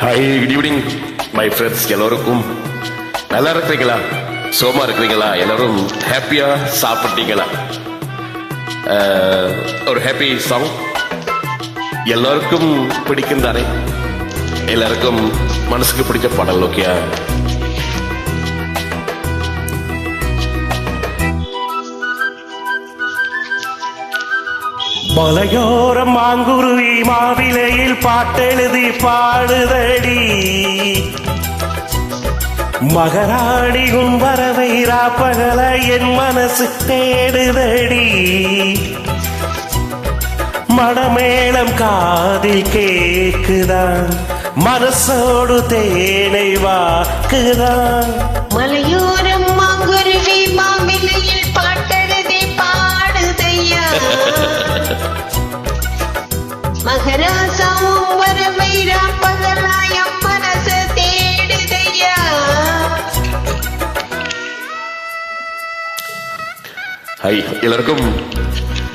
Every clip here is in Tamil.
Hi good evening my friends எல்லோருக்கும் நல்லா இருக்கிறீங்களா? சோமா இருக்கிறீங்களா? எல்லாரும் ஹாப்பியா சாப்பிட்டீங்களா? ஒரு ஹாப்பி சாங் எல்லாருக்கும் பிடிக்கும் தானே? எல்லாருக்கும் மனசுக்கு பிடிச்ச பாடல் ஓகே மலையோரம் மாங்குருவி மாவிலையில் பாட்டெழுதி பாடுதடி. மகராணி உன் வரவை ராப்பகல என் மனசு தேடுதடி. மடமேளம் காதில் கேக்குதான் மனசோடு தேனை வாக்குதான். மலையோரம் மாங்குருவி மாவிலையில் பாடு ஹாய் எல்லாருக்கும்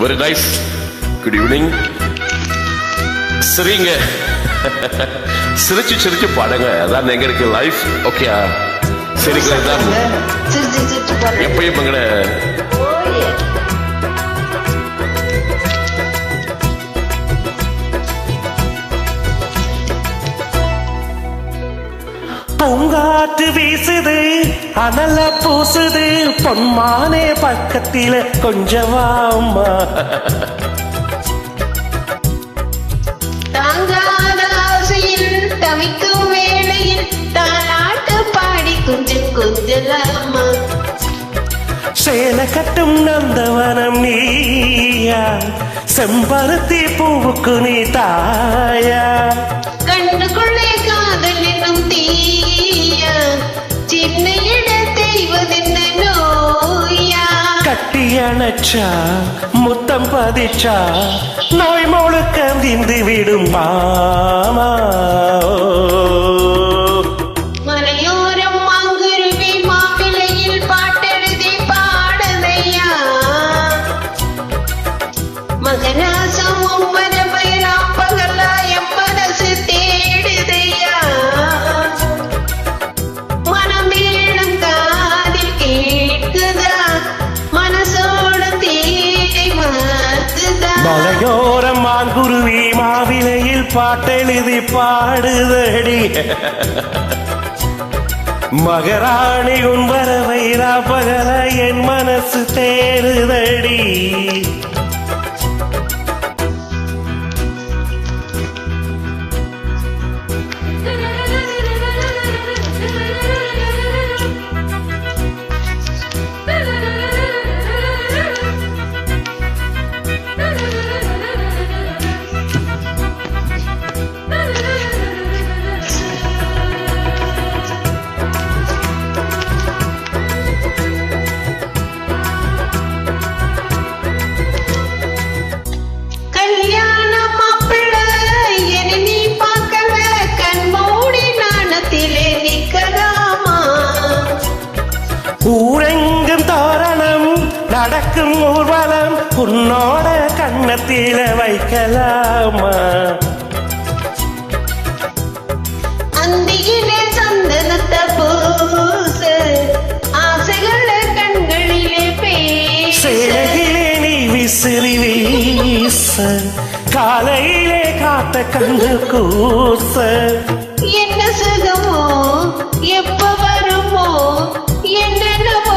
வெரி நைஸ் குட் ஈவினிங் சரிங்க. சிரிச்சு சிரிச்சு பாடுங்க. அதான் எங்க இருக்கு லைஃப் ஓகே சரிங்களா. எப்பயும் எங்கட பூங்காற்று வீசுது அனல பூசுது பொன்மானே பக்கத்தில கொஞ்சம் வாம்மா தாங்காத ஆசையில் தவிக்கும் வேளையில் தாலாட்டு பாடி கொஞ்சம் கொஞ்சலாமா சேல கட்டும் நந்தவனம் நீயா செம்பருத்தி பூவுக்கு நீ தாயா. அணைச்சா முத்தம் பதிச்சா நோய் முழுக்கம் திந்து விடும் மாமா. மகராசம் ஒன்பது மலையோரம் மாங்குருவி மாவிலையில் பாட்டெழுதி பாடுதடி. மகராணி உன் வரவை பகல என் மனசு தேறுதடி. ஊர்வலம் உன்னோட கண்ணத்தில வைக்கலாமா? அந்தியிலே சந்தனத்தை பூச ஆசைகளை கண்களிலே பேச. சேலையிலே நீ விசிறி வீச காலையிலே காத்த கண்டு கூச. என்ன சுகமோ எப்ப வருமோ என்னென்னவோ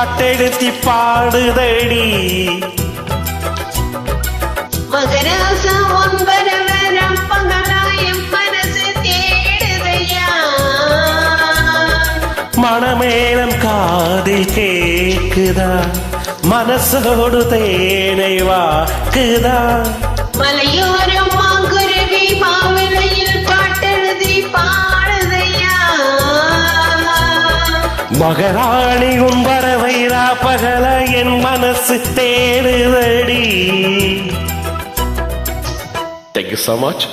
பாட்டெடுத்தி பாடுதடி. மகராசம் தேடுதையா? மணமேளம் காதில் கேக்குதா? மனசோடு தேனை வாக்குதா? மலையோரம் மகராணி உன் வரவை பகல என் மனசு தேடுதடி. Thank you so much